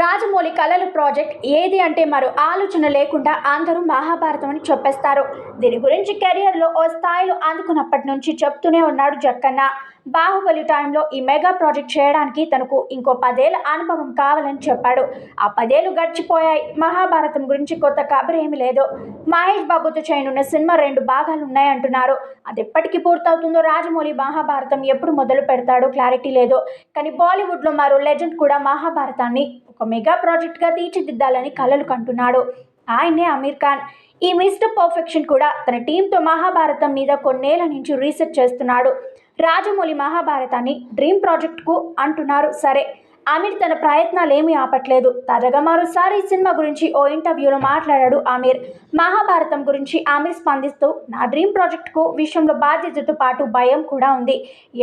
రాజమౌళి కళల ప్రాజెక్ట్ ఏది అంటే మరో ఆలోచన లేకుండా అందరూ మహాభారతం అని చెప్పేస్తారు. దీని గురించి కెరియర్లో ఓ స్థాయిలో అందుకున్నప్పటి నుంచి చెప్తూనే ఉన్నాడు జక్కన్న. బాహుబలి టైంలో ఈ మెగా ప్రాజెక్ట్ చేయడానికి తనకు ఇంకో పదేళ్ళ అనుభవం కావాలని చెప్పాడు. ఆ పదేళ్ళు గడిచిపోయాయి. మహాభారతం గురించి కొత్త కబురు ఏమీ లేదు. మహేష్ బాబుతో చేయనున్న సినిమా రెండు భాగాలు ఉన్నాయంటున్నారు. అది ఎప్పటికి పూర్తవుతుందో రాజమౌళి మహాభారతం ఎప్పుడు మొదలు పెడతాడో క్లారిటీ లేదు. కానీ బాలీవుడ్లో మరో లెజెండ్ కూడా మహాభారతాన్ని ఒక మెగా ప్రాజెక్ట్గా తీర్చిదిద్దాలని కలలు కంటున్నాడు. ఆయనే అమీర్ ఖాన్. ఈ మిస్టర్ పర్ఫెక్షన్ కూడా తన టీంతో మహాభారతం మీద కొన్నేళ్ళ నుంచి రీసెర్చ్ చేస్తున్నాడు. రాజమౌళి మహాభారతాన్ని డ్రీమ్ ప్రాజెక్ట్కు అంటున్నారు. సరే ఆమీర్ తన ప్రయత్నాలు ఏమీ ఆపట్లేదు. తాజాగా మరోసారి సినిమా గురించి ఓ ఇంటర్వ్యూలో మాట్లాడాడు ఆమీర్ మహాభారతం గురించి ఆమీర్ స్పందిస్తూ నా డ్రీమ్ ప్రాజెక్ట్కు విషయంలో బాధ్యతతో పాటు భయం కూడా ఉంది.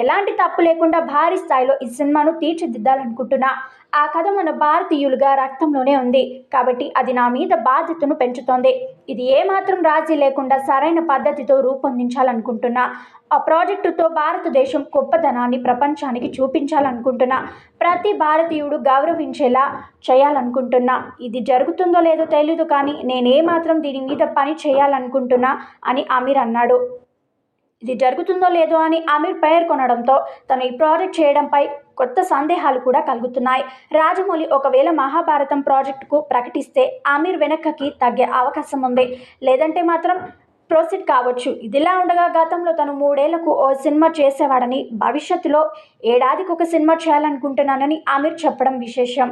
ఎలాంటి తప్పు లేకుండా భారీ స్థాయిలో ఈ సినిమాను తీర్చిదిద్దాలనుకుంటున్నా. ఆ కథ మన భారతీయులుగా రక్తంలోనే ఉంది కాబట్టి అది నా మీద బాధ్యతను పెంచుతోంది. ఇది ఏమాత్రం రాజీ లేకుండా సరైన పద్ధతితో రూపొందించాలనుకుంటున్నా. ఆ ప్రాజెక్టుతో భారతదేశం గొప్పదనాన్ని ప్రపంచానికి చూపించాలనుకుంటున్నా. ప్రతి భారతీయుడు గౌరవించేలా చేయాలనుకుంటున్నా. ఇది జరుగుతుందో లేదో తెలీదు కానీ నేనేమాత్రం దీని మీద పని చేయాలనుకుంటున్నా అని అమీర్ అన్నాడు. ఇది జరుగుతుందో లేదో అని అమీర్ పేర్కొనడంతో తను ఈ ప్రాజెక్ట్ చేయడంపై కొత్త సందేహాలు కూడా కలుగుతున్నాయి. రాజమౌళి ఒకవేళ మహాభారతం ప్రాజెక్టుకు ప్రకటిస్తే ఆమీర్ వెనక్కకి తగ్గే అవకాశం ఉంది. లేదంటే మాత్రం ప్రొసీడ్ కావచ్చు. ఇదిలా ఉండగా గతంలో తను మూడేళ్ళకు ఓ సినిమా చేసేవాడని భవిష్యత్తులో ఏడాదికి ఒక సినిమా చేయాలనుకుంటున్నానని ఆమీర్ చెప్పడం విశేషం.